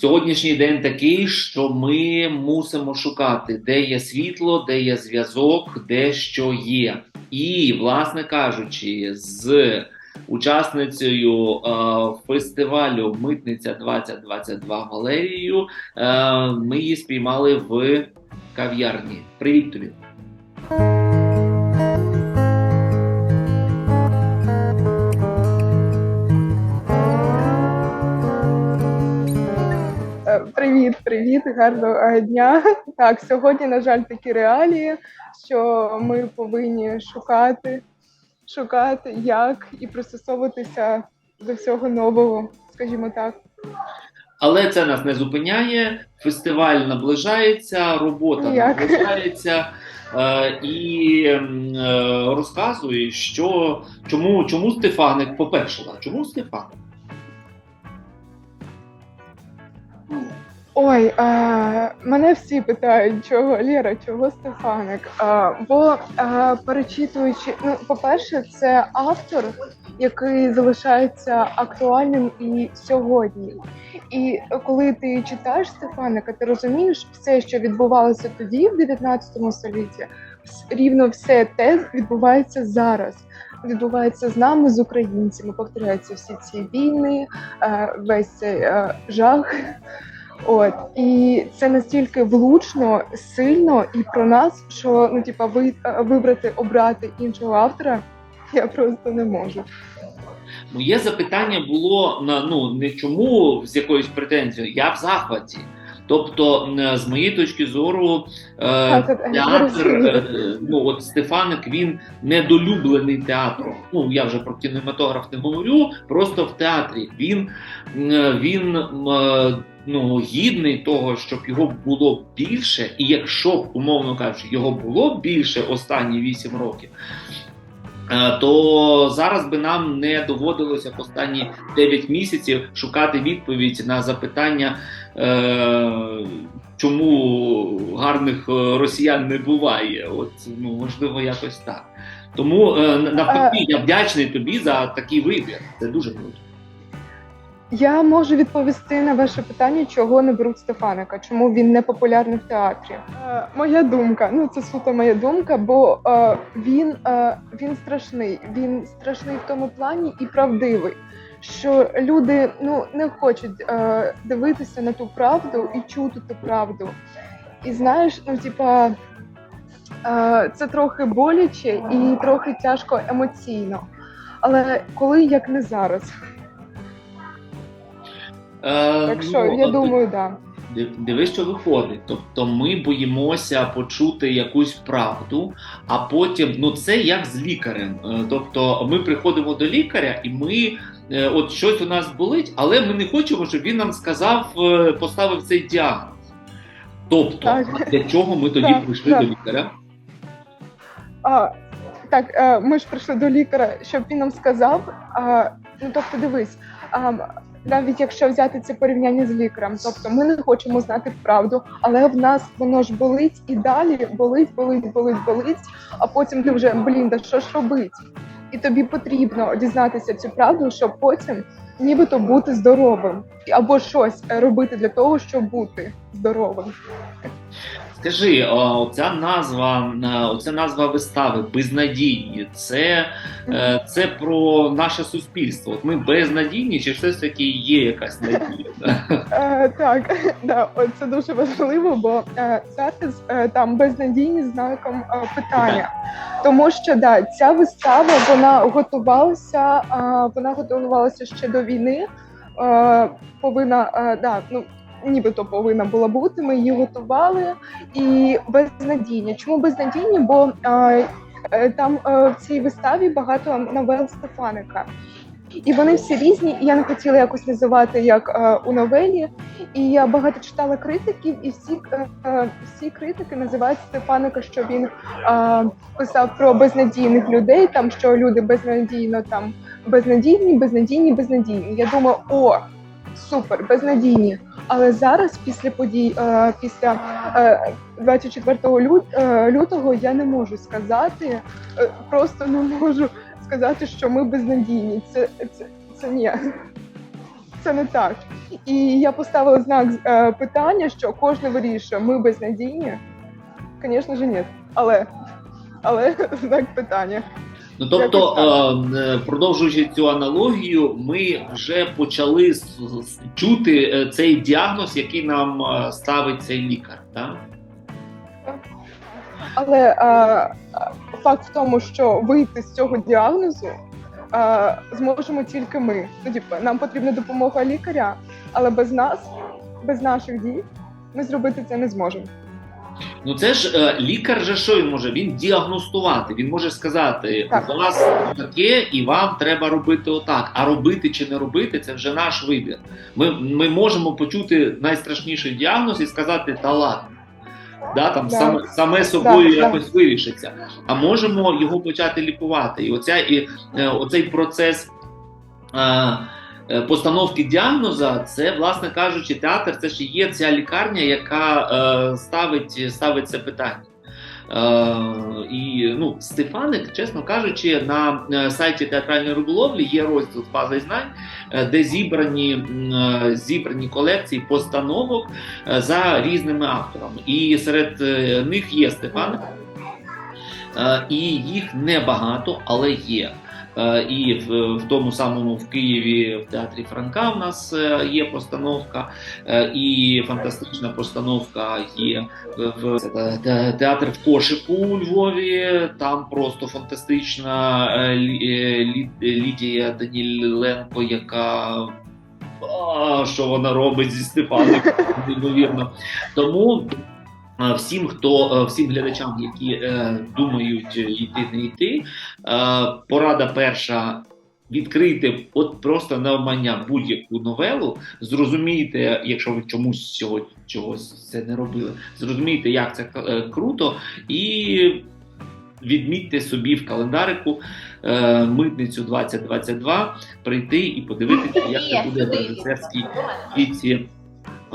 Сьогоднішній день такий, що ми мусимо шукати, де є світло, де є зв'язок, де що є. І, власне кажучи, з учасницею е, фестивалю Митниця 2022 Валерією е, ми її спіймали в кав'ярні. Привіт тобі! Привіт, привіт, гарного дня. Так, сьогодні, на жаль, такі реалії, що ми повинні шукати, шукати, як і пристосовуватися до всього нового, скажімо так. Але це нас не зупиняє. Фестиваль наближається, робота Ніяк. наближається. Е, і е, розказує, що чому, чому Стефаник, по-перше, чому Стефаник? Ой, а, мене всі питають, чого Лєра, чого Стефаник. А, бо а, перечитуючи, ну, по-перше, це автор, який залишається актуальним і сьогодні. І коли ти читаєш Стефаника, ти розумієш все, що відбувалося тоді, в 19 столітті, рівно все те відбувається зараз. Відбувається з нами, з українцями. Повторяються всі ці війни, е, весь цей е, жах. От і це настільки влучно, сильно і про нас, що ну типа ви е, вибрати, обрати іншого автора, я просто не можу. Моє запитання було на ну не чому з якоюсь претензією, я в захваті. Тобто, з моєї точки зору, е, театр, е, ну от Стефаник він недолюблений театром. Ну я вже про кінематограф не говорю. Просто в театрі він, він ну, гідний того, щоб його було більше, і якщо б, умовно кажучи, його було більше останні 8 років. Е, То зараз би нам не доводилося в останні 9 місяців шукати відповідь на запитання, е, чому гарних е, росіян не буває. От ну можливо, якось так. Тому навпаки, я вдячний тобі за такий вибір. Це дуже круто. Я можу відповісти на ваше питання, чого не беруть Стефаника, чому він не популярний в театрі. Е, моя думка, ну це суто моя думка, бо е, він, е, він страшний. Він страшний в тому плані і правдивий, що люди ну не хочуть е, дивитися на ту правду і чути ту правду. І знаєш, ну типа. е, Це трохи боляче і трохи тяжко емоційно. Але коли як не зараз, так що ну, я от думаю, да. Дивись, що виходить. Тобто ми боїмося почути якусь правду, а потім ну це як з лікарем. Е, Тобто ми приходимо до лікаря, і ми е, от щось у нас болить, але ми не хочемо, щоб він нам сказав, е, поставив цей діагноз. Тобто, Так. для чого ми тоді Так, прийшли так. до лікаря? А, так, е, ми ж прийшли до лікаря, щоб він нам сказав. А, ну тобто, дивись, а, навіть якщо взяти це порівняння з лікарем, тобто ми не хочемо знати правду, але в нас воно ж болить і далі болить, болить, болить, болить. А потім ти вже блін, да що ж робить? І тобі потрібно дізнатися цю правду, щоб потім нібито бути здоровим, або щось е, робити для того, щоб бути здоровим. Скажи, оця назва, е, оця назва вистави безнадійні. Це, е, це про наше суспільство. От ми безнадійні, чи все ж таки є якась надія? Е, так, да, це дуже важливо, бо е, зараз е, там безнадійність знаком е, питання. Тому що да, ця вистава вона готувалася, е, вона готувалася ще до війни. Е, повинна е, да, ну. Нібито повинна була бути, ми її готували і безнадійні. Чому безнадійні? Бо е, там в цій виставі багато новел Стефаника. І вони всі різні, і я не хотіла якось називати як е, у новелі. І я багато читала критиків, і всі, е, всі критики називають Стефаника, що він е, писав про безнадійних людей, там що люди безнадійно там безнадійні, безнадійні, безнадійні. Я думаю, о, супер, безнадійні. Але зараз, після подій, е, після е, 24 лют, е, лютого, я не можу сказати, е, просто не можу сказати, що ми безнадійні. Це, це, це ні. це не так. І я поставила знак е, питання, що кожен вирішує, ми безнадійні. Звісно ж, ні. Але, але знак питання. Ну тобто, Якось е, продовжуючи цю аналогію, ми вже почали чути е, цей діагноз, який нам е, ставить цей лікар. Так? Але е, факт в тому, що вийти з цього діагнозу е, зможемо тільки ми. Ну, типу, нам потрібна допомога лікаря, але без нас, без наших дій, ми зробити це не зможемо. Ну це ж е, лікар же що він може? Він діагностувати. Він може сказати, Так. у вас таке, і вам треба робити отак. А робити чи не робити це вже наш вибір. Ми, ми можемо почути найстрашніший діагноз і сказати, та ладно. Да, там Да. саме, саме собою Да, да. якось вирішиться. А можемо його почати лікувати. І оця і е, оцей процес. е, Постановки діагноза, це, власне кажучи, театр це ж є ця лікарня, яка е, ставить, ставить це питання. Е, і ну, Стефаник, чесно кажучи, на е, сайті театральної риболовлі є розділ фази знань, е, де зібрані, е, зібрані колекції постановок е, за різними авторами. І серед е, них є Стефаник, Е, і їх небагато, але є. Е, І в, тому самому в Києві в театрі Франка в нас е, є постановка, е, і фантастична постановка є в театр в Кошику у Львові. Там просто фантастична Лі- Лі- Лідія Даніленко, яка а, що вона робить зі Степаником, неймовірно. Тому всім, хто е, всім глядачам, які е, думають е, йти не йти, е, порада перша. Відкрийте от просто навмання будь-яку новелу, зрозумійте, якщо ви чомусь цього чогось це не робили, зрозумійте, як це е, круто, і відмітьте собі в календарику е, митницю 2022, прийти і подивитися, як це буде в режисерській віці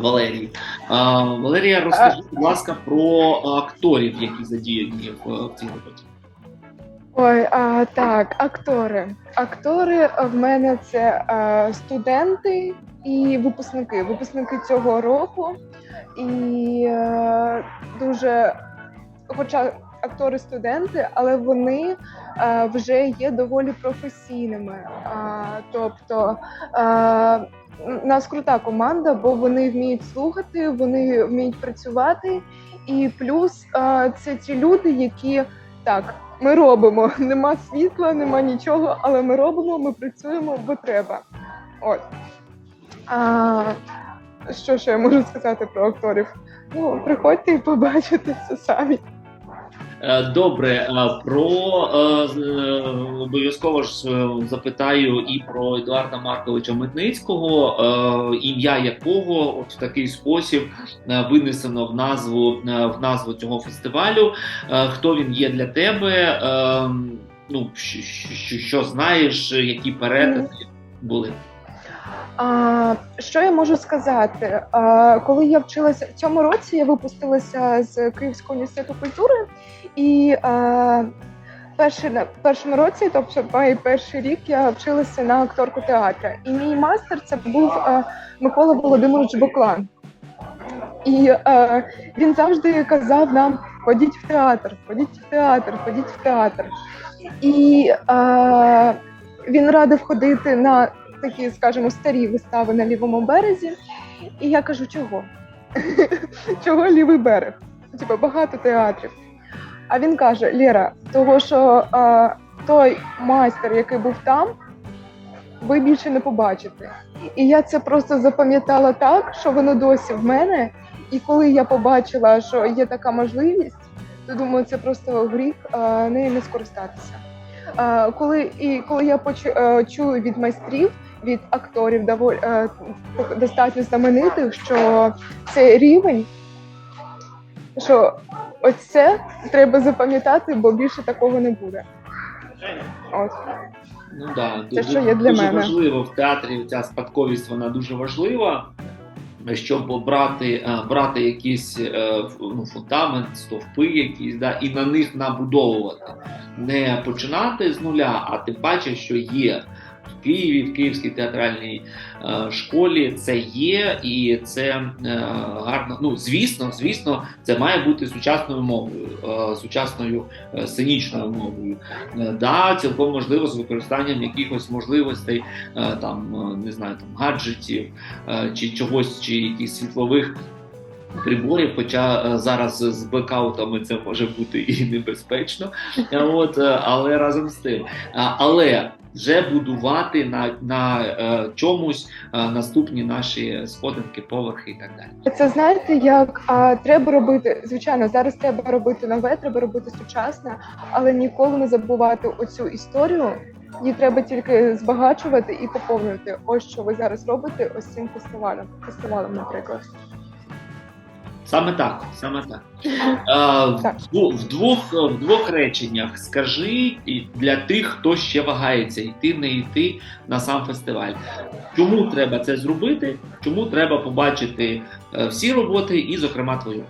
Валерії. А, Валерія, розкажи, будь ласка, про акторів, які задіяні в, в цій роботі. Ой, а, так, актори. Актори в мене це е, студенти і випускники. Випускники цього року. І е, дуже, хоча актори студенти, але вони е, вже є доволі професійними. А, тобто е, у нас крута команда, бо вони вміють слухати, вони вміють працювати. І плюс це ті люди, які так. Ми робимо. Нема світла, нема нічого, але ми робимо, ми працюємо, бо треба. От. А, що ще я можу сказати про акторів? Ну, приходьте і побачите це самі. Е, Добре, е, про е, обов'язково ж запитаю і про Едуарда Марковича Митницького, ім'я якого от в такий спосіб винесено в назву в назву цього фестивалю. Хто він є для тебе? Ну, що знаєш, які перетини були? А, що я можу сказати? А, коли я вчилася в цьому році, я випустилася з Київського університету культури, і а, перший, на першому році, тобто перший рік, я вчилася на акторку театру. І мій мастер це був а, Микола Володимирович Боклан. І е, він завжди казав нам: ходіть в театр, ходіть в театр, ходіть в театр. І е, він радив ходити на такі, скажімо, старі вистави на лівому березі. І я кажу, чого? чого лівий берег? Типа багато театрів. А він каже: Лєра, того що е, той майстер, який був там, ви більше не побачите. І я це просто запам'ятала так, що воно досі в мене. І коли я побачила, що є така можливість, то думаю, це просто гріх нею не скористатися. Коли і коли я почу, чую від майстрів, від акторів доволі е, достатньо знаменитих, що це рівень, що оце треба запам'ятати, бо більше такого не буде. От. Ну да, Це дуже, що є для дуже мене. важливо в театрі. Ця спадковість вона дуже важлива. Щоб брати, е, брати якийсь е, ну, фундамент, стовпи якісь, да, і на них набудовувати. Не починати з нуля, а ти бачиш, що є в Києві, в Київській театральній е, школі. Це є, і це е, гарно. Ну, звісно, звісно, це має бути сучасною мовою, е, сучасною сценічною мовою. Да, цілком можливо з використанням якихось можливостей, там не знаю, там гаджетів чи чогось, чи якихось світлових. Приборів, хоча е, зараз з блекаутами це може бути і небезпечно, от, е, але разом з тим. Але вже будувати на, на е, чомусь наступні наші сходинки, поверхи і так далі. Це знаєте, як а, треба робити. Звичайно, зараз треба робити нове, треба робити сучасне, але ніколи не забувати оцю історію. Її треба тільки збагачувати і поповнювати. Ось що ви зараз робите ось цим фестивалем. Фестивалем, наприклад. Саме так, саме так. Е, Так. в, в, двох, в двох реченнях скажи для тих, хто ще вагається, йти, не йти на сам фестиваль. Чому треба це зробити? Чому треба побачити е, всі роботи, і, зокрема, твою?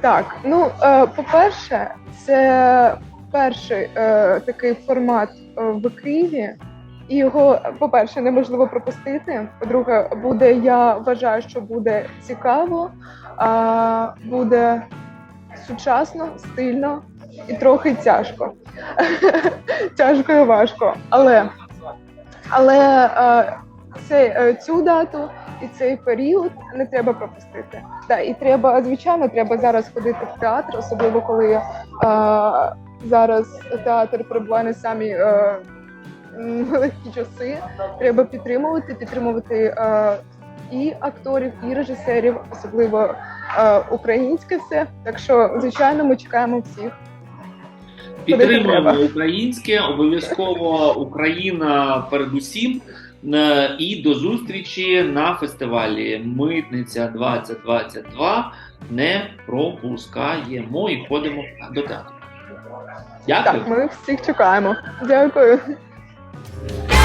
Так, ну е, по-перше, це перший е, такий формат е, в Києві. І його, по-перше, неможливо пропустити. По-друге, буде, я вважаю, що буде цікаво, а, буде сучасно, стильно і трохи тяжко. тяжко і важко. Але, але це, е, цю дату і цей період не треба пропустити. Да, і треба, звичайно, треба зараз ходити в театр, особливо коли е, зараз театр перебуває на самі е, м, легкі часи. Треба підтримувати, підтримувати е, і акторів, і режисерів, особливо е, українське все. Так що, звичайно, ми чекаємо всіх. Підтримуємо українське, обов'язково Україна передусім. Е, І до зустрічі на фестивалі Митниця 2022. Не пропускаємо і ходимо до театру. Дякую. Так, ми всіх чекаємо. Дякую. Yeah.